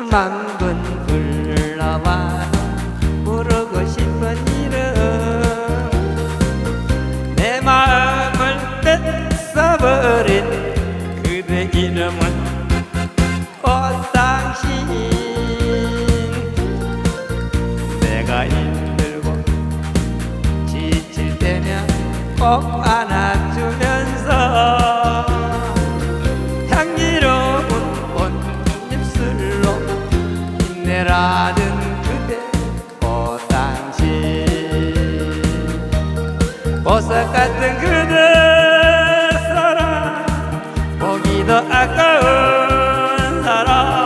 만 번 불러봐 부르고 싶은 이름. 내 마음을 뺏어버린 그대 이름은 꽃당신 내가 힘들고 지칠 때면 꼭 안아 라는 그대 꽃당신 보석 같은 그대 사랑 보기 도 아까운 사랑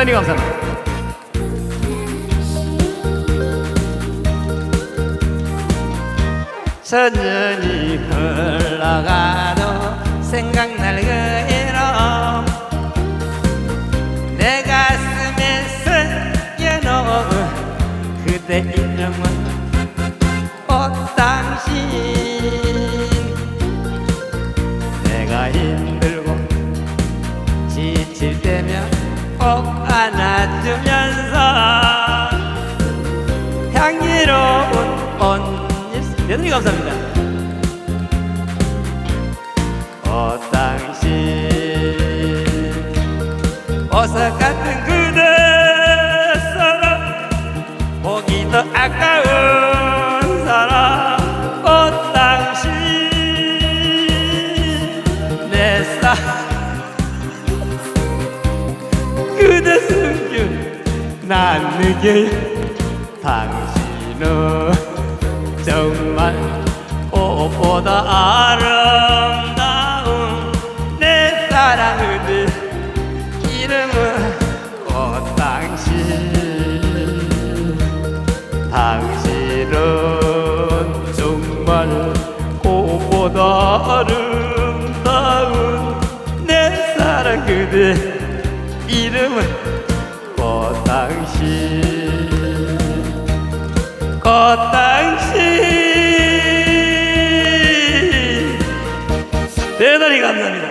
대단히 감사합니다. 천년이 흘러가도 생각날 그 이름 내 가슴에 새겨놓은 그대 이름은 꽃당신. 내가 힘들고 지칠 때면 꼭 안아주면서 향기로운 꽃잎 대단히 감사합니다. 꽃당신. 보석 같은 그대 사랑 보기도 아까운 사랑 꽃당신. 내 사랑. 그대 숨겨 난 느껴요 당신은 정 말 꽃보다 아름다운 내 사랑 그대 이름은 꽃당신. 당신은 정말 꽃보다 아름다운 내 사랑 그대 이름은 꽃당신. 꽃당신 간절히 감사합니다.